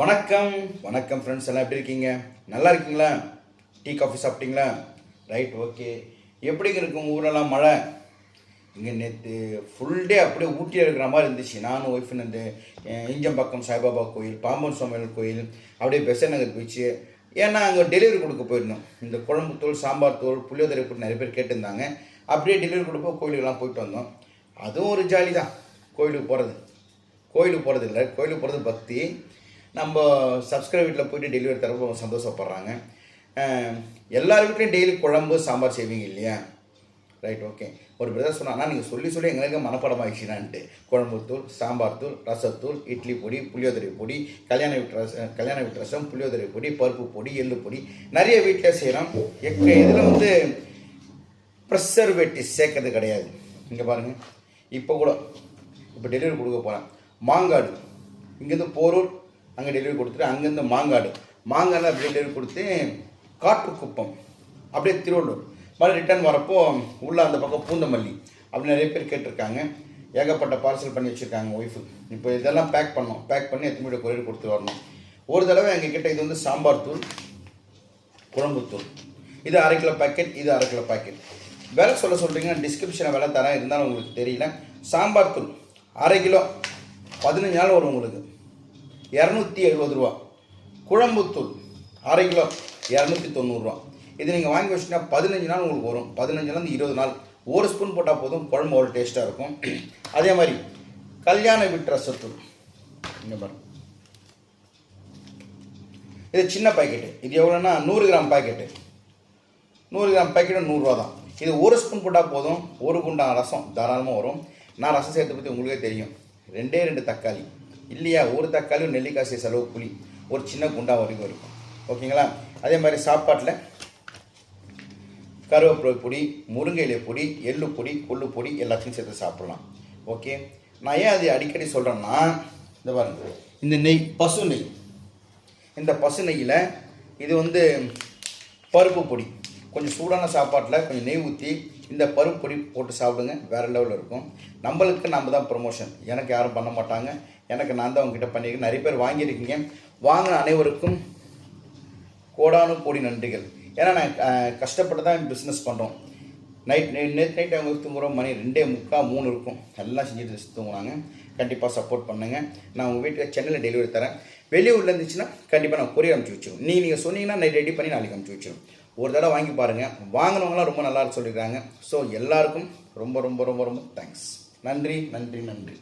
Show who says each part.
Speaker 1: வணக்கம் வணக்கம் ஃப்ரெண்ட்ஸ் எல்லாம் எப்படி இருக்கீங்க நல்லா இருக்கீங்களா டீ காஃபி சாப்பிட்டீங்களா ரைட் ஓகே எப்படிங்க இருக்கும் ஊரெல்லாம் மழை இங்கே நேற்று ஃபுல் டே அப்படியே ஊட்டியாக இருக்கிற மாதிரி இருந்துச்சு நானும் ஒய்ஃப் இந்த இஞ்சம்பாக்கம் சாய்பாபா கோயில் பாம்பன் சுவாமியல் கோயில் அப்படியே பெசர் நகர் போயிடுச்சு ஏன்னா அங்கே டெலிவரி கொடுக்க போயிருந்தோம் இந்த குழம்பு தோல் சாம்பார் தூள் புளியோதரை போட்டு நிறைய பேர் கேட்டிருந்தாங்க அப்படியே டெலிவரி கொடுப்போம் கோயிலுக்கெல்லாம் போயிட்டு வந்தோம் அதுவும் ஒரு ஜாலி தான் கோயிலுக்கு போகிறது கோயிலுக்கு போகிறது இல்லை கோயிலுக்கு போகிறது பக்தி நம்ம சப்ஸ்கிரைப் வீட்டில் போயிட்டு டெலிவரி தரப்போ சந்தோஷப்படுறாங்க எல்லார் வீட்லையும் டெய்லி குழம்பு சாம்பார் செய்வீங்க இல்லையா ரைட் ஓகே ஒரு பிரதர் சொன்னாங்கன்னா நீங்கள் சொல்லி சொல்லி எங்களுக்கு மனப்படமாகிடுச்சுனான்ட்டு குழம்பு தூள் சாம்பார் தூள் ரசத்தூள் இட்லி பொடி புளியோதரை பொடி கல்யாண வீட்டு ரசம் கல்யாண வீட்டு ரசம் புளியோதரை பொடி பருப்பு பொடி எள்ளு பொடி நிறைய வீட்டில் செய்கிறோம் எக் இதில் வந்து ப்ரெஷர்வேட்டி சேர்க்கறது கிடையாது இங்கே பாருங்கள் இப்போ கூட இப்போ டெலிவரி கொடுக்க போகிறேன் மாங்காடு இங்கேருந்து போரூர் அங்கே டெலிவரி கொடுத்துட்டு அங்கேருந்து மாங்காடு மாங்காடு அப்படியே டெலிவரி கொடுத்து காட்டுக்குப்பம் அப்படியே திருவள்ளூர் மறுபடியும் ரிட்டர்ன் வரப்போ உள்ளே அந்த பக்கம் பூந்தமல்லி அப்படி நிறைய பேர் கேட்டிருக்காங்க ஏகப்பட்ட பார்சல் பண்ணி வச்சுருக்காங்க ஒய்ஃபு இப்போ இதெல்லாம் பேக் பண்ணோம் பேக் பண்ணி எத்தனை கொரியர் கொடுத்து வரணும் ஒரு தடவை எங்கள் கிட்டே இது வந்து சாம்பார் தூள் குழம்புத்தூள் இது அரை கிலோ பேக்கெட் இது அரை கிலோ பேக்கெட் வேலை சொல்ல சொல்கிறீங்கன்னா டிஸ்கிரிப்ஷனை விலை தரேன் இருந்தாலும் உங்களுக்கு தெரியல சாம்பார் தூள் அரை கிலோ பதினஞ்சு நாள் வரும் உங்களுக்கு இரநூத்தி எழுபது ரூபா குழம்புத்தூள் அரை கிலோ இரநூத்தி தொண்ணூறுரூவா இது நீங்கள் வாங்கி வச்சிங்கன்னா பதினஞ்சு நாள் உங்களுக்கு வரும் பதினஞ்சுலேருந்து இருபது நாள் ஒரு ஸ்பூன் போட்டால் போதும் குழம்பு ஒரு டேஸ்ட்டாக இருக்கும் அதே மாதிரி கல்யாண வீட்டு ரசத்தூள் இங்கே பாருங்க இது சின்ன பாக்கெட்டு இது எவ்வளோன்னா நூறு கிராம் பாக்கெட்டு நூறு கிராம் பாக்கெட்டு நூறுரூவா தான் இது ஒரு ஸ்பூன் போட்டால் போதும் ஒரு குண்டான ரசம் தாராளமாக வரும் நான் ரசம் சேர்த்து பற்றி உங்களுக்கே தெரியும் ரெண்டே ரெண்டு தக்காளி இல்லையா ஒரு தக்காளி நெல்லிக்காசி நெல்லிக்காய் செலவு புளி ஒரு சின்ன குண்டா வரைக்கும் இருக்கும் ஓகேங்களா அதே மாதிரி சாப்பாட்டில் கருவேப்பிலை பொடி முருங்கை இலை பொடி எள்ளு பொடி கொள்ளு பொடி எல்லாத்தையும் சேர்த்து சாப்பிட்லாம் ஓகே நான் ஏன் அது அடிக்கடி சொல்கிறேன்னா இந்த பாருங்க இந்த நெய் பசு நெய் இந்த பசு நெய்யில் இது வந்து பருப்பு பொடி கொஞ்சம் சூடான சாப்பாட்டில் கொஞ்சம் நெய் ஊற்றி இந்த பருப்பொடி போட்டு சாப்பிடுங்க வேறு லெவலில் இருக்கும் நம்மளுக்கு நம்ம தான் ப்ரொமோஷன் எனக்கு யாரும் பண்ண மாட்டாங்க எனக்கு நான் தான் உங்ககிட்ட பண்ணியிருக்கேன் நிறைய பேர் வாங்கியிருக்கீங்க வாங்கின அனைவருக்கும் கோடானு கோடி நன்றிகள் ஏன்னா நான் கஷ்டப்பட்டு தான் பிஸ்னஸ் பண்ணுறோம் நைட் நேற்று நைட் அவங்க முறை மணி ரெண்டே முக்கால் மூணு இருக்கும் எல்லாம் செஞ்சுட்டு தூங்குனாங்க கண்டிப்பாக சப்போர்ட் பண்ணுங்கள் நான் உங்கள் வீட்டுக்கு சென்னையில் டெலிவரி தரேன் வெளியூரில் இருந்துச்சுன்னா கண்டிப்பாக நான் கொரியர் அனுப்பிச்சி வச்சிடும் நீங்கள் நீங்கள் சொன்னீங்கன்னா நைட் ரெடி பண்ணி நாளைக்கு அனுப்பிச்சி வச்சிடும் ஒரு தடவை வாங்கி பாருங்கள் வாங்கினவங்களாம் ரொம்ப நல்லா சொல்லியிருக்காங்க ஸோ எல்லாருக்கும் ரொம்ப ரொம்ப ரொம்ப ரொம்ப தேங்க்ஸ் நன்றி நன்றி நன்றி